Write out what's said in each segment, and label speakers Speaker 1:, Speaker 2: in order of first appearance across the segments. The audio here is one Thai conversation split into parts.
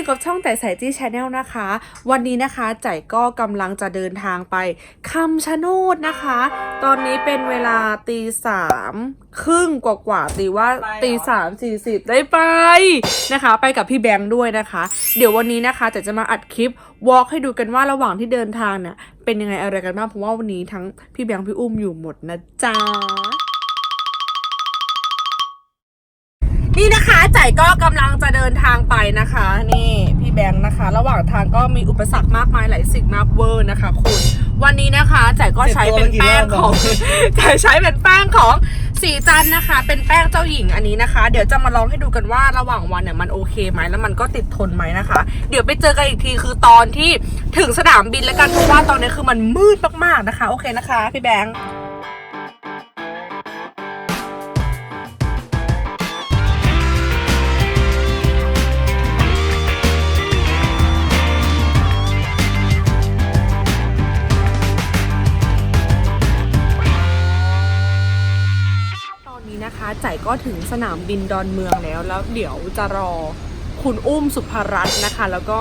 Speaker 1: อยู่กับช่องแต่ใส่จี้ชาแนลนะคะ วันนี้นะคะใจายก็กำลังจะเดินทางไปคำชะโนดนะคะ ตอนนี้เป็นเวลาตีสามครึ่งกว่าๆตีว่าตีสามสี่สิบได้ไปนะคะ ไปกับพี่แบงค์ด้วยนะคะ เดี๋ยววันนี้นะคะแต่จะมาอัดคลิปวอล์กให้ดูกันว่าระหว่างที่เดินทางเนี่ยเป็นยังไงอะไรกันบ้างเพราะว่าวันนี้ทั้งพี่แบงค์พี่อุ้มอยู่หมดนะจ๊ะ นี่นะคะจ่ายก็กำลังจะเดินทางไปนะคะ นี่พี่แบงค์นะคะ ระหว่างทางก็มีอุปสรรคมากมายหลายสิ่งมากเวอร์นะคะ คุณ วันนี้นะคะจ่ายก็ใช้เป็นแป้งของจ่ายใช้เป็นแป้งของสีจันทร์นะคะ เป็นแป้งเจ้าหญิงอันนี้นะคะ เดี๋ยวจะมาลองให้ดูกันว่าระหว่างวันเนี่ยมันโอเคไหมแล้วมันก็ติดทนไหมนะคะ เดี๋ยวไปเจอกันอีกทีคือตอนที่ถึงสนามบินแล้วกันเพราะว่าตอนนี้คือมันมืดมากๆนะคะ โอเคนะคะ พี่แบงค์ ก็ถึงสนามบินดอนเมืองแล้ว แล้วเดี๋ยวจะรอคุณอุ้มสุภรัตน์นะคะ แล้วก็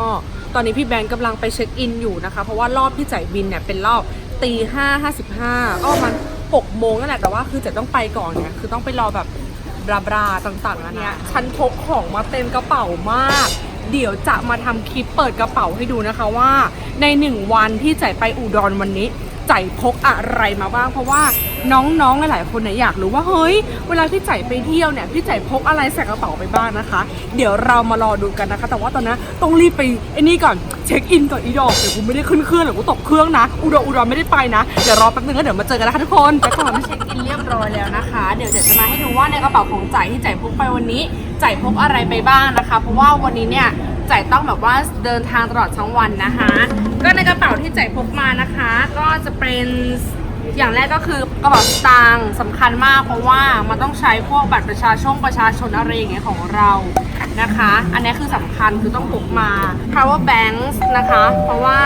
Speaker 1: ตอนนี้พี่แบงค์กำลังไปเช็คอินอยู่นะคะ เพราะว่ารอบที่จ่ายบินเนี่ยเป็นรอบตีห้าห้าสิบห้าก็ประมาณหกโมงนั่นแหละแต่ว่าคือจะต้องไปก่อนเนี่ยคือต้องไปรอแบบบราบราต่างๆอันเนี้ยฉันพกของมาเต็มกระเป๋ามากเดี๋ยวจะมาทำคลิปเปิดกระเป๋าให้ดูนะคะว่า ในหนึ่งวันที่จ่ายไปอุดรวันนี้ ใจายพกอะไรมาบ้าง เพราะว่าน้องๆ หลายๆ คนเนี่ยอยากรู้ว่าเฮ้ย เวลาพี่ใจายไปเที่ยวเนี่ยพี่ใจายพกอะไรใส่กระเป๋าไปบ้างนะคะ เดี๋ยวเรามารอดูกันนะคะ แต่ว่าตอนนี้ต้องรีบไปไอ้นี่ก่อนเช็คอินก่อนอีดอกเดี๋ยวกูไม่ได้ขึ้นเครื่องเดี๋ยวกูตกเครื่องนะอุดรอุดรไม่ได้ไปนะเดี๋ยวรอแป๊บนึงแล้วเดี๋ยวมาเจอกันนะคะทุกคนแต่ก่อนเช็คอินเรียบร้อยแล้วนะคะ เดี๋ยวจะมาให้ดูว่าในกระเป๋าของจ่ายที่จ่ายพกไปวันนี้จ่ายพกอะไรไปบ้างนะคะ เพราะว่าวันนี้เนี่ย จ่ายต้องแบบว่าเดินทางตลอดทั้งวันนะคะ ก็ในกระเป๋าที่จ่ายพกมานะคะ ก็จะเป็นอย่างแรกก็คือกระเป๋าสตางค์สำคัญมากเพราะว่ามันต้องใช้พวกบัตรประชาชนประชาชนอะไรอย่างเงี้ยของเรานะคะ อันนี้คือสำคัญคือต้องพกมา power banks นะคะ เพราะว่า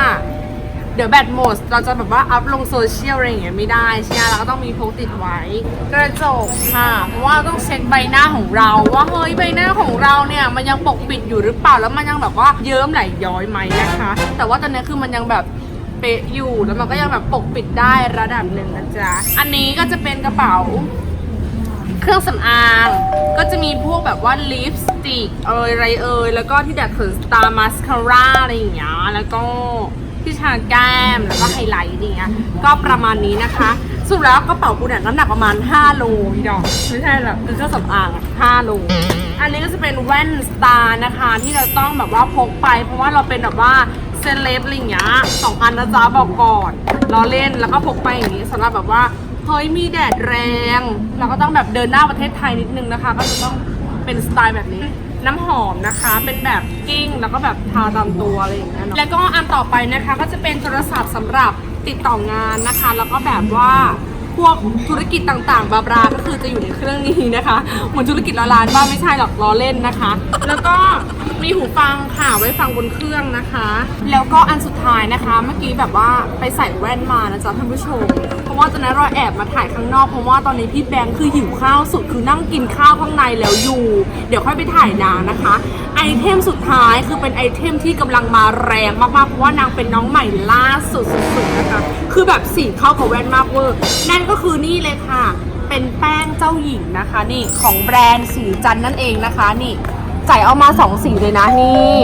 Speaker 1: เดี๋ยวแบตหมดเราจะแบบว่าอัพลงโซเชียลอะไรอย่างเงี้ยไม่ได้ใช่ไหมเราก็ต้องมีพกติดไว้ กระจกค่ะ เพราะว่าต้องเช็คใบหน้าของเรา ว่าเฮ้ยใบหน้าของเราเนี่ยมันยังปกปิดอยู่หรือเปล่าแล้วมันยังแบบว่าเยิ้มไหลย้อยไหมนะคะ แต่ว่าตอนนี้คือมันยังแบบเป๊ะอยู่แล้วมันก็ยังแบบปกปิดได้ระดับหนึ่งนะจ๊ะอันนี้ก็จะเป็นกระเป๋าเครื่องสำอางก็จะมีพวกแบบว่าลิปสติกเอยไรเอยแล้วก็ที่ดัดขนตามาสคาร่าอะไรอย่างเงี้ยแล้วก็ ที่ทาแก้มแล้วก็ไฮไลท์อย่างเงี้ยก็ประมาณนี้นะคะ สุดแล้วกระเป๋ากูเนี่ยน้ำหนักประมาณ 5 โลพี่ดอกไม่ใช่แบบคือเครื่องสำอาง5โลอันนี้ก็จะเป็นแว่นสตาร์นะคะ ที่เราต้องแบบว่าพกไป เพราะว่าเราเป็นแบบว่าเซเลบอะไรอย่างเงี้ยสองอันนะจ๊ะบอกก่อนล้อเล่นแล้วก็พกไปอย่างนี้สำหรับแบบว่าเฮ้ยมีแดดแรง เราก็ต้องแบบเดินหน้าประเทศไทยนิดนึงนะคะ ก็จะต้องเป็นสไตล์แบบนี้ น้ำหอมนะคะ เป็นแบบกิ้งแล้วก็แบบทาตามตัวอะไรอย่างเงี้ย แล้วก็อันต่อไปนะคะก็จะเป็นโทรศัพท์สำหรับติดต่องานนะคะ แล้วก็แบบว่า พวกธุรกิจต่างๆ บาบราก็คือจะอยู่ในเครื่องนี้นะคะเหมือนธุรกิจละลานบ้างไม่ใช่หรอกล้อเล่นนะคะ แล้วก็มีหูฟังค่ะไว้ฟังบนเครื่องนะคะ แล้วก็อันสุดท้ายนะคะ เมื่อกี้แบบว่าไปใส่แว่นมานะจ๊ะท่านผู้ชม เพราะว่าตอนนั้นเราแอบมาถ่ายข้างนอกเพราะว่าตอนนี้พี่แบงค์คือหิวข้าวสุดคือนั่งกินข้าวข้างในแล้วอยู่ เดี๋ยวค่อยไปถ่ายนางนะคะ ไอเทมสุดท้ายคือเป็นไอเทมที่กำลังมาแรงมากๆเพราะว่านางเป็นน้องใหม่ล่าสุดสุดๆนะคะ คือแบบสีเข้ากับแว่นมากเวอร์นั่นก็คือนี่เลยค่ะ เป็นแป้งเจ้าหญิงนะคะ นี่ของแบรนด์สีจันนั่นเองนะคะนี่จ่ายเอามาสองสีเลยนะนี่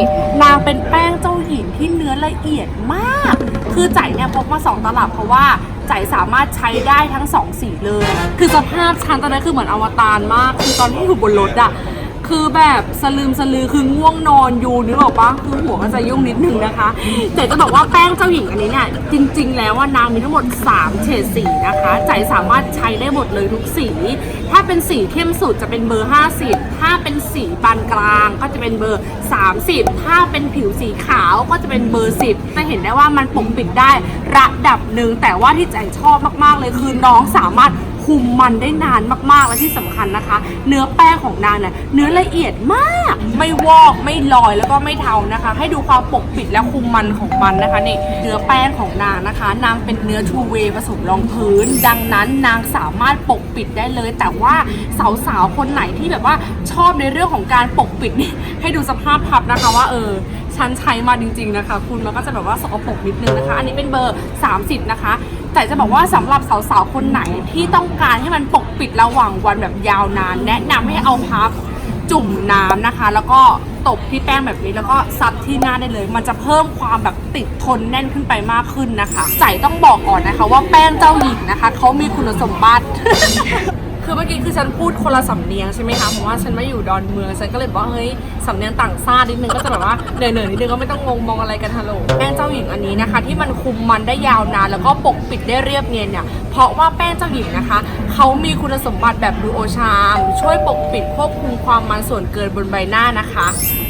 Speaker 1: นางเป็นแป้งเจ้าหญิงที่เนื้อละเอียดมาก คือจ่ายเนี่ยพกมาสองตลับเพราะว่าจ่ายสามารถใช้ได้ทั้งสองสีเลย คือสภาพชั้นตอนนั้นคือเหมือนอวตารมาก คือตอนที่อยู่บนรถอะ คือแบบสลืมสลือคือง่วงนอนอยู่นึกออกปะคือหัวก็จะยุ่งนิดนึงนะคะ แต่จะบอกว่าแป้งเจ้าหญิงอันนี้เนี่ยจริง ๆ แล้วว่านางมีทั้งหมด 3 เฉดสีนะคะจ่ายสามารถใช้ได้หมดเลยทุกสี ถ้าเป็นสีเข้มสุดจะเป็นเบอร์ 50 ถ้าเป็นสีปานกลางก็จะเป็นเบอร์ 30 ถ้าเป็นผิวสีขาวก็จะเป็นเบอร์ 10 จะเห็นได้ว่ามันปกปิดได้ระดับหนึ่งแต่ว่าที่ใจชอบมากๆเลยคือน้องสามารถ คุมมันได้นานมากๆ และที่สำคัญนะคะ เนื้อแป้งของนางเนี่ยเนื้อละเอียดมาก ไม่วอกไม่ลอยแล้วก็ไม่เทานะคะ ให้ดูความปกปิดและคุมมันของมันนะคะนี่เนื้อแป้งของนางนะคะ นางเป็นเนื้อทูเวยผสมรองพื้น ดังนั้นนางสามารถปกปิดได้เลย แต่ว่าสาวๆคนไหนที่แบบว่าชอบในเรื่องของการปกปิดนี่ให้ดูสภาพพับนะคะว่าเออฉันใช้มาจริง ๆนะคะ คุณมันก็จะแบบว่าสกปรกนิดนึงนะคะ อันนี้เป็นเบอร์ 30 นะคะ แต่จะบอกว่าสำหรับสาวๆ คนไหนที่ต้องการให้มันปกปิดระหว่างวันแบบยาวนาน แนะนำให้เอาพับจุ่มน้ำนะคะ แล้วก็ตบที่แป้งแบบนี้แล้วก็ซับที่หน้าได้เลย มันจะเพิ่มความแบบติดทนแน่นขึ้นไปมากขึ้นนะคะใจต้องบอกก่อนนะคะว่าแป้งเจ้าหญิงนะคะเขามีคุณสมบัติ คือเมื่อกี้คือฉันพูดคนละสำเนียงใช่ไหมคะ เพราะว่าฉันมาอยู่ดอนเมือง ฉันก็เลยบอกว่าเฮ้ยสำเนียงต่างชาตินิดนึงก็จะแบบว่าเหนื่อยๆนิดนึงก็ไม่ต้องงงมองอะไรกันฮัลโหลแป้งเจ้าหญิงอันนี้นะคะ ที่มันคุมมันได้ยาวนานแล้วก็ปกปิดได้เรียบเนียนเนี่ย เพราะว่าแป้งเจ้าหญิงนะคะเขามีคุณสมบัติแบบดูโอชามช่วยปกปิดควบคุมความมันส่วนเกินบนใบหน้านะคะ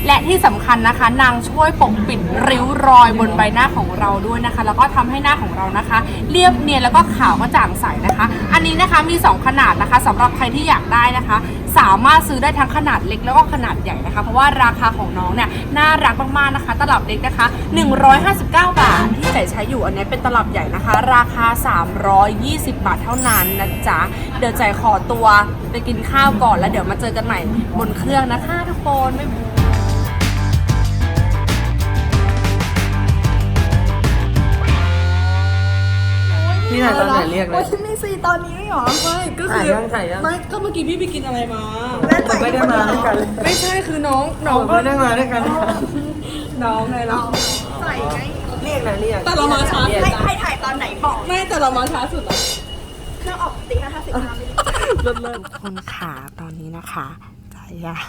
Speaker 1: และที่สำคัญนะคะ นางช่วยปกปิดริ้วรอยบนใบหน้าของเราด้วยนะคะ แล้วก็ทำให้หน้าของเรานะคะ เรียบเนียนแล้วก็ขาวกระจ่างใสนะคะ อันนี้นะคะมี 2 ขนาดนะคะสำหรับใครที่อยากได้นะคะ สามารถซื้อได้ทั้งขนาดเล็กแล้วก็ขนาดใหญ่นะคะ เพราะว่าราคาของน้องเนี่ยน่ารักมากๆนะคะ ตลับเล็กนะคะ 159 บาท ที่ใจใช้อยู่อันนี้เป็นตลับใหญ่นะคะ ราคา 320 บาทเท่านั้นนะจ๊ะเดี๋ยวใจขอตัวไปกินข้าวก่อนแล้วเดี๋ยวมาเจอกันใหม่บนเครื่องนะคะทุกคนไม่ ยบาย
Speaker 2: พี่ถ่ายตอนไหนเรียกเลย
Speaker 3: โอ้ยมีซีตอนนี้เหรอ
Speaker 1: ไม่ก็คือ
Speaker 2: ถ่ายยังถ่ายยัง
Speaker 1: ไม่ก็เมื่อกี้พี่ไปกินอะไรมา
Speaker 2: ผมไม่ได้มาด้วยกัน
Speaker 1: ไม่ใช่คือน้องน้
Speaker 2: ผ
Speaker 1: อง
Speaker 2: ม
Speaker 1: ก็
Speaker 2: ไม่ได้มาด้วยกัน
Speaker 1: น้องไงเรา
Speaker 3: ใส่ไง
Speaker 2: เรียกนะเรียก
Speaker 1: แต่เรามาช้า
Speaker 2: เรียก
Speaker 3: ให้ให้ถ่ายตอนไหนบอก
Speaker 1: ไม่แต่เรามาช้าสุดอะ
Speaker 3: เครื่องออกตีห้าห้าสิบห้า
Speaker 1: เลิศเลิศคนขาตอนนี้นะคะใจอะ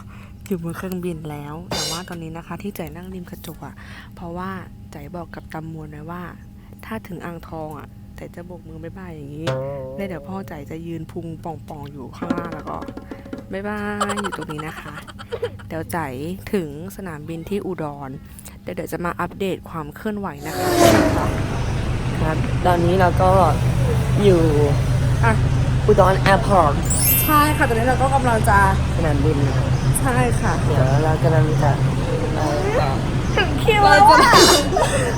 Speaker 1: อยู่บนเครื่องบินแล้ว แต่ว่าตอนนี้นะคะที่ใจนั่งริมกระจกอะเพราะว่าใจบอกกับตำมวลไว้ว่า ถ้าถึงอ่างทองอะ ใจจะโบกมือบ๊ายบายอย่างนี้แล้วเดี๋ยวพ่อใจจะยืนพุงป่องๆอยู่ข้างล่างแล้วก็บ๊ายบายอยู่ตรงนี้นะคะ เดี๋ยวใจถึงสนามบินที่อุดรเดี๋ยวเดี๋ยวจะมาอัปเดตความเคลื่อนไหวนะคะ
Speaker 2: ครับ ตอนนี้เราก็อยู่
Speaker 1: อะ
Speaker 2: อุดรแอร์พอร์ต
Speaker 1: ใช่ค่ะ ตอนนี้เราก็กำลังจะ
Speaker 2: สนามบินนะครับ
Speaker 1: ใช่ค่ะ
Speaker 2: เดี๋ยวเรากำลังจะไปต่อ
Speaker 3: ถึงคิวแล้วอะ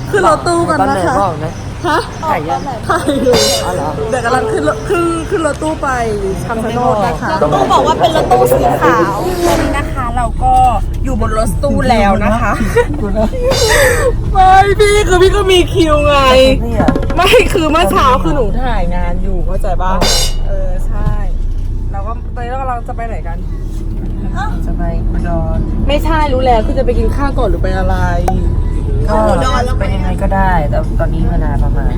Speaker 1: ขึ้นรถตู้กัน
Speaker 2: ตอน
Speaker 1: นะ
Speaker 2: ไหน
Speaker 1: คะ
Speaker 2: บอกนะ
Speaker 1: ฮะ
Speaker 2: ถ่ายยัง
Speaker 1: ถ่ายอยู่
Speaker 2: อ๋อเหรอ
Speaker 1: เดี๋ยวกำลังขึ้นรถขึ้นขึ้นรถตู้ไปคำชะโนดนะคะ
Speaker 3: ต้องบอกว่าเป็นรถตู้สีขาว
Speaker 1: ตอนนี้นะคะ เราก็อยู่บนรถตู้แล้วนะคะ
Speaker 2: กูนะ
Speaker 1: ไม่พี่คือพี่ก็มีคิวไง
Speaker 2: นี่อะ
Speaker 1: ไม่คือเมื่อเช้าคือหนูถ่ายงานอยู่เข้าใจป่ะเออใช่เราก็ตอนนี้เรากำลังจะไปไหนกัน
Speaker 2: จะไปอุดร
Speaker 1: ไม่ใช่รู้แล้วคือจะไปกินข้าวก่อนหรือไปอะไร
Speaker 2: ก็เป็นยังไงก็ได้แต่ตอนนี้เวลาประมาณ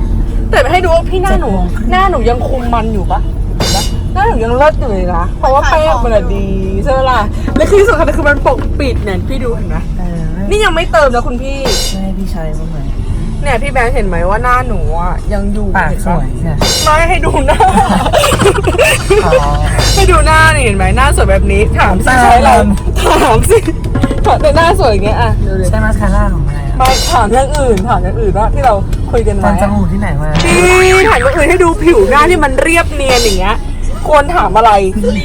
Speaker 1: แต่ให้ดูว่าพี่หน้าหนู หน้าหนูยังคุมมันอยู่ปะเห็นปะหน้าหนูยังเลิศอยู่เลยนะเพราะว่าแป้งมันอะดีใช่ไหมล่ะและคือที่สำคัญคือมันปกปิดเนี่ยพี่ดูเห็นไหม
Speaker 2: เออไม่
Speaker 1: นี่ยังไม่เติมนะคุณพี่
Speaker 2: ไม่ให้พี่ชายบ้างไหม
Speaker 1: เนี่ยพี่แบงค์เห็นไหมว่าหน้าหนูอะยังอยู่
Speaker 2: ปาก
Speaker 1: เห็น
Speaker 2: ส
Speaker 1: ปะ
Speaker 2: วยเนี่ย
Speaker 1: ไม่ให้ดูหน้า
Speaker 2: อ๋อ
Speaker 1: ให้ดูหน้านี่เห็นไหมหน้าสวยแบบนี้ถามสิ
Speaker 2: ตา
Speaker 1: ใช้อะไร
Speaker 2: ด
Speaker 1: ถามสิแต่หน้าสวยอย่างเงี้ยอะดูดิ
Speaker 2: ใช่มาสคาร่าของอะ ไรอะ
Speaker 1: มาถามเรื่องอื่นถามอย่างอื่นว่าที่เราคุยกัน
Speaker 2: ฟั
Speaker 1: ไว้
Speaker 2: นจมูกที่ไหนมา
Speaker 1: พี่ถามอย่างอื่นให้ดูผิวหน้าที่มันเรียบเนียนอย่างเงี้ยควรถามอะไร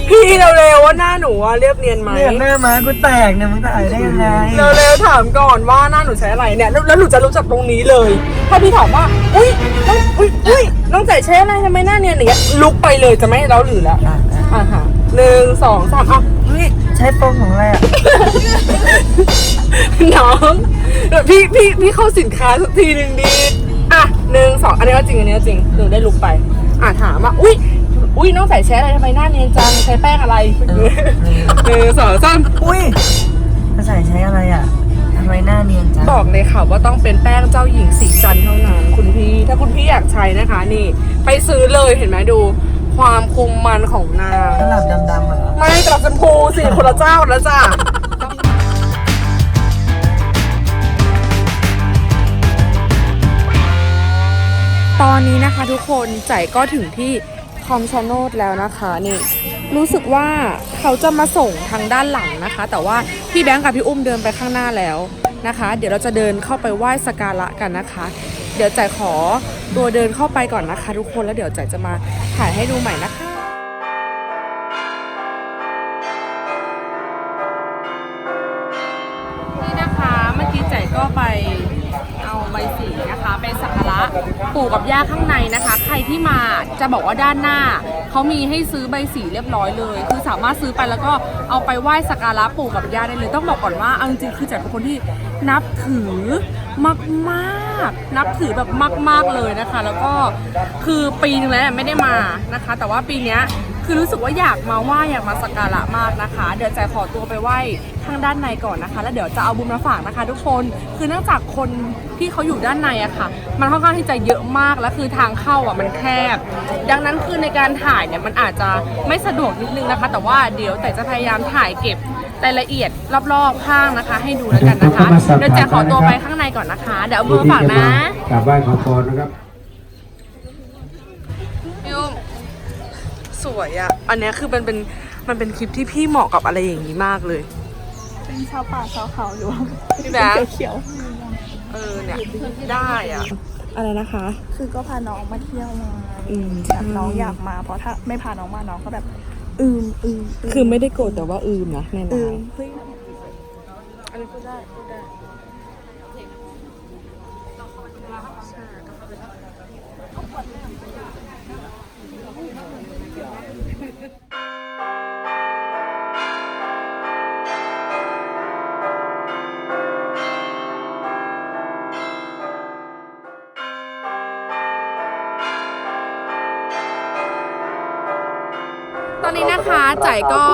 Speaker 1: พี่เร็วๆว่าหน้าหนูอะเรียบเนียนไหม
Speaker 2: เนี่ยหน้าม้ากูแตกเนี่ยมึงถ่ายได้ยังไง
Speaker 1: เร็วๆถามก่อนว่าหน้าหนูใช้อะไรเนี่ยแล้วแล้วหนูจะรู้จักตรงนี้เลย ถ้าพี่ถามว่าอุ้ยน้องอุ้ยอุ้ยน้องใจใช้อะไรทำไมหน้าเนียนอย่างเงี้ยลุกไปเลยจะไม่ให้เราหรือแล้ว
Speaker 2: อะอะ
Speaker 1: อะค่ะหนึ่งสองสามอะ
Speaker 2: เฮ้ยใช้โฟมของอะไรอะ
Speaker 1: น้องพี่พี่พี่เข้าสินค้าสักทีหนึ่งดี อะหนึ่งสองอันนี้ก็จริงอันนี้ก็จริงหนูได้ลุกไป อะถามว่าอุ้ยอุ้ยน้องใส่ใช้อะไรทำไมหน้าเนียนจังใช้แป้งอะไร
Speaker 2: เออ
Speaker 1: หนึ่งสองสาม
Speaker 2: อุ้ยภาษาใช้อะไรอะทำไมหน้าเนียนจัง
Speaker 1: บอกเลยค่ะว่าต้องเป็นแป้งเจ้าหญิงสีจันทร์เท่านั้นคุณพี่ ถ้าคุณพี่อยากใช้นะคะ นี่ ไปซื้อเลยเห็นไหมดู ความคุมมันของนาง
Speaker 2: สลับดำๆอะเหรอ
Speaker 1: ไม่กลับชมพูสิคนละเจ้าแล้วจ้าตอนนี้นะคะทุกคนใจก็ถึงที่คอมชาโนดแล้วนะคะนี่ รู้สึกว่าเขาจะมาส่งทางด้านหลังนะคะ แต่ว่าพี่แบงค์กับพี่อุ้มเดินไปข้างหน้าแล้วนะคะ เดี๋ยวเราจะเดินเข้าไปไหว้สกการะกันนะคะ เดี๋ยวใจขอ ตัวเดินเข้าไปก่อนนะคะทุกคนแล้วเดี๋ยวใจจะมาถ่ายให้ดูใหม่นะคะนี่นะคะเมื่อกี้ใจก็ไปเอาใบสีนะคะไปสักการะปู่กับย่าข้างในนะคะ ใครที่มาจะบอกว่าด้านหน้าเขามีให้ซื้อใบสีเรียบร้อยเลย คือสามารถซื้อไปแล้วก็เอาไปไหว้สักการะปู่กับย่าได้เลย ต้องบอกก่อนว่าเอาจริงๆคือจ๋าเป็นคนที่นับถือมากๆ นับถือแบบมาก ๆเลยนะคะ แล้วก็คือปีนึงแล้วไม่ได้มานะคะ แต่ว่าปีนี้คือรู้สึกว่าอยากมาไหว้อยากมาสักการะมากนะคะ เดี๋ยวจขอตัวไปไหว้ข้างด้านในก่อนนะคะ แล้วเดี๋ยวจะเอาบุญมาฝากนะคะ ทุกคนคือเนื่องจากคนที่เขาอยู่ด้านในอะค่ะ มันค่อนข้างที่จะเยอะมากแล้วคือทางเข้าอะมันแคบ ดังนั้นคือในการถ่ายเนี่ยมันอาจจะไม่สะดวกนิดนึงนะคะ แต่ว่าเดี๋ยวแต่จะพยายามถ่ายเก็บ รายละเอียดรอบๆข้างนะคะ ให้ดูแล้วกันนะคะเดี๋ยวจะขอตัวไปข้างในก่อนนะคะ เดี๋ยวเอาบุญมาฝากนะ
Speaker 4: กราบไหว้ขอพรนะครับ
Speaker 1: พี่อุ้มสวยอะอันเนี้ยคือมันเป็นมันเป็นคลิปที่พี่เหมาะกับอะไรอย่างนี้มากเลย
Speaker 3: เป็นชาวป่าชาวเขาอยู่
Speaker 1: พี่แบงค์
Speaker 3: เขียว
Speaker 1: เออเนี่ยได้อะอะไรนะคะ
Speaker 3: ๆคือก็พาน้องมาเที่ยวมา
Speaker 1: อืม
Speaker 3: แบบน้องอยากมาเพราะถ้าไม่พาน้องมาน้องก็แบบ อืมอืม
Speaker 1: คือไม่ได้โกรธแต่ว่าอืมนะแน่น
Speaker 3: อื
Speaker 1: อ
Speaker 3: ม
Speaker 1: น
Speaker 3: เฮ้ย
Speaker 1: อันนี้พูดได้พูดได้ อนนี้นะคะจ่ายก็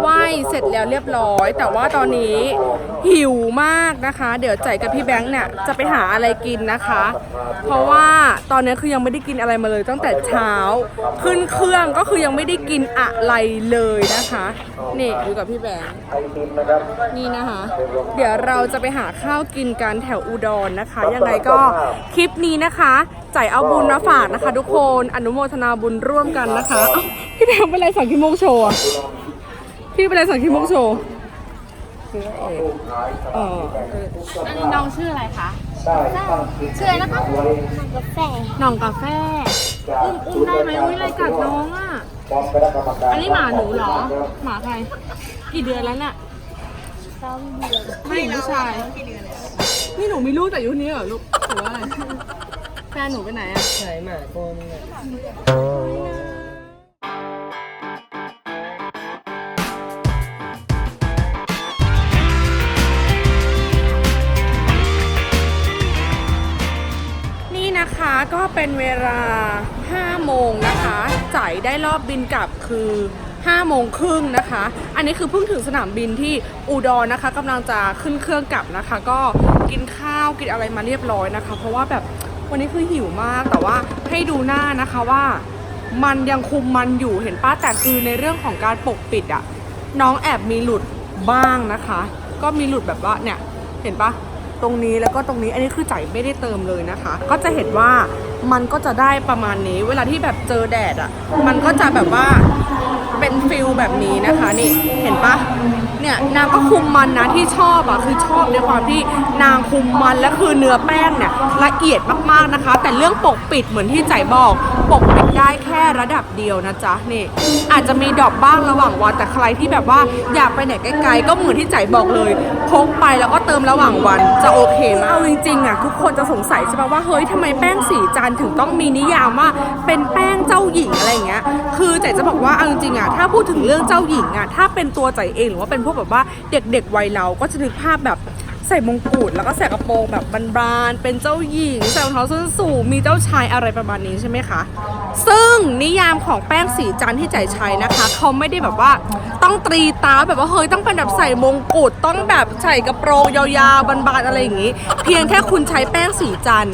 Speaker 1: ไหว้เสร็จแล้วเรียบร้อย แต่ว่าตอนนี้หิวมากนะคะ เดี๋ยวจ่ายกับพี่แบงค์เนี่ยจะไปหาอะไรกินนะคะ เพราะว่าตอนนี้คือยังไม่ได้กินอะไรมาเลยตั้งแต่เช้า ขึ้นเครื่องก็คือยังไม่ได้กินอะไรเลยนะคะนี่อยู่กับพี่แบงค์นี่นะคะ เดี๋ยวเราจะไปหาข้าวกินกันแถวอุดรนะคะยังไงก็คลิปนี้นะคะจ่ายเอาบุญมาฝากนะคะ ทุกคนอนุโมทนาบุญร่วมกันนะคะเอ้า พี่แบงค์เป็นไรสั่งขี้มูกโชว์อะพี่เป็นไรสั่งขี้มูกโชว์เอออันนี้น้องชื่ออะไรคะชื่ออะไรนะคะ
Speaker 3: กาแฟ
Speaker 1: หน่องกาแฟ อุ้มอุ้มได้ไหมอุ้ยอะไรกัดน้องอะ อันนี้หมาหนูเหรอ หมาใคร กี่เดือนแล้วเนี่ย
Speaker 3: ซ้อมเดือน
Speaker 1: ผู้หญิงผู้ชาย นี่หนูมีลูกแต่อายุนี้เหรอลูกหรือว่าอะไร แฟนหนูไปไหนอะ
Speaker 2: ใช่หมาโกนเนี่ย
Speaker 1: นี่ เป็นเวลา 5 โมงนะคะจ่ายได้รอบบินกลับคือ5โมงครึ่งนะคะ อันนี้คือเพิ่งถึงสนามบินที่อุดรนะคะกำลังจะขึ้นเครื่องกลับนะคะ ก็กินข้าวกินอะไรมาเรียบร้อยนะคะ เพราะว่าแบบวันนี้คือหิวมากแต่ว่าให้ดูหน้านะคะว่า มันยังคุมมันอยู่เห็นป้าแต่คือในเรื่องของการปกปิดอะน้องแอบมีหลุดบ้างนะคะ ก็มีหลุดแบบว่าเนี่ยเห็นปะ ตรงนี้แล้วก็ตรงนี้อันนี้คือจ่ายไม่ได้เติมเลยนะคะ ก็จะเห็นว่ามันก็จะได้ประมาณนี้ เวลาที่แบบเจอแดดอะมันก็จะแบบว่าเป็นฟิลแบบนี้นะคะนี่เห็นปะเนี่ยนางก็คุมมันนะที่ชอบอะคือชอบในความที่นางคุมมันและคือเนื้อแป้งเนี่ยละเอียดมากๆนะคะ แต่เรื่องปกปิดเหมือนที่ใจบอกปกปิด ได้แค่ระดับเดียวนะจ๊ะนี่ อาจจะมีดรอปบ้างระหว่างวันแต่ใครที่แบบว่าอยากไปไหนไกลๆก็เหมือนที่ใจบอกเลยพกไปแล้วก็เติมระหว่างวันจะโอเคมากเอาจริงๆอะทุกคนจะสงสัยใช่ปะว่าเฮ้ยทำไมแป้งสีจานถึงต้องมีนิยามว่าเป็นแป้งเจ้าหญิงอะไรอย่างเงี้ย คือใจจะบอกว่าเอาจริงๆอะถ้าพูดถึงเรื่องเจ้าหญิงอะถ้าเป็นตัวใจเองหรือว่าเป็นพวกแบบว่าเด็กๆวัยเราก็จะนึกภาพแบบ ใส่มงกุฎแล้วก็ใส่กระโปรงแบบบานๆเป็นเจ้าหญิงใส่รองเท้าส้นสูงมีเจ้าชายอะไรประมาณนี้ใช่ไหมคะซึ่งนิยามของแป้งสีจันที่ใจใช้นะคะเขาไม่ได้แบบว่าต้องตรีตาแบบว่าเฮ้ยต้องเป็นแบบใส่มงกุฎต้องแบบใส่กระโปรงยาวๆบานๆอะไรอย่างนี้ เพียงแค่คุณใช้แป้งสีจัน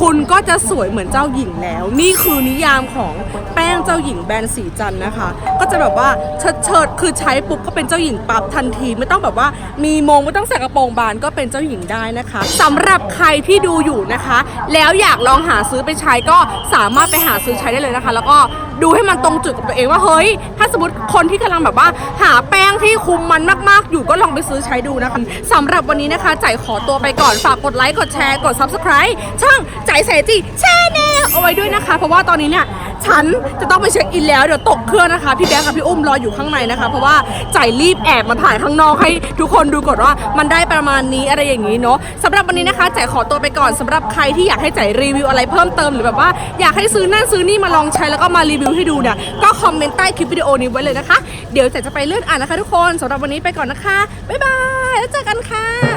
Speaker 1: คุณก็จะสวยเหมือนเจ้าหญิงแล้ว นี่คือนิยามของแป้งเจ้าหญิงแบรนด์สีจันนะคะ ก็จะแบบว่าเชิดเชิดๆคือใช้ปุ๊บก็เป็นเจ้าหญิงปั๊บทันทีไม่ต้องแบบว่ามีมงไม่ต้องใส่กระโปรงบานก็เป็นเจ้าหญิงได้นะคะสำหรับใครที่ดูอยู่นะคะ แล้วอยากลองหาซื้อไปใช้ก็สามารถไปหาซื้อใช้ได้เลยนะคะ แล้วก็ดูให้มันตรงจุดกับตัวเองว่าเฮ้ย ถ้าสมมติคนที่กำลังแบบว่า หาแป้งที่คุมมันมาก ๆ อยู่ก็ลองไปซื้อใช้ดูนะคะสำหรับวันนี้นะคะจ่ายขอตัวไปก่อนฝากกดไลค์กดแชร์กด subscribe ช่องจ่ายเสจีแชนแนลเอาไว้ด้วยนะคะ เพราะว่าตอนนี้เนี่ย ฉันจะต้องไปเช็คอินแล้วเดี๋ยวตกเครื่องนะคะ พี่แบงค์กับพี่อุ้มรออยู่ข้างในนะคะ เพราะว่าจ่ายรีบแอบมาถ่ายข้างนอกให้ทุกคนดูก่อนว่ามันได้ประมาณนี้อะไรอย่างนี้เนาะสำหรับวันนี้นะคะจ่ายขอตัวไปก่อนสำหรับใครที่อยากให้จ่ายรีวิวอะไรเพิ่มเติมหรือแบบว่าอยากให้ซื้อนั่นซื้อนี่มาลองใช้แล้วก็มารีวิวให้ดูเนี่ยก็คอมเมนต์ใต้คลิปวิดีโอนี้ไว้เลยนะคะ เดี๋ยวจ่ายจะไปเลื่อนอ่านนะคะ ทุกคนสำหรับวันนี้ไปก่อนนะคะบ๊ายบายแล้วเจอกันค่ะ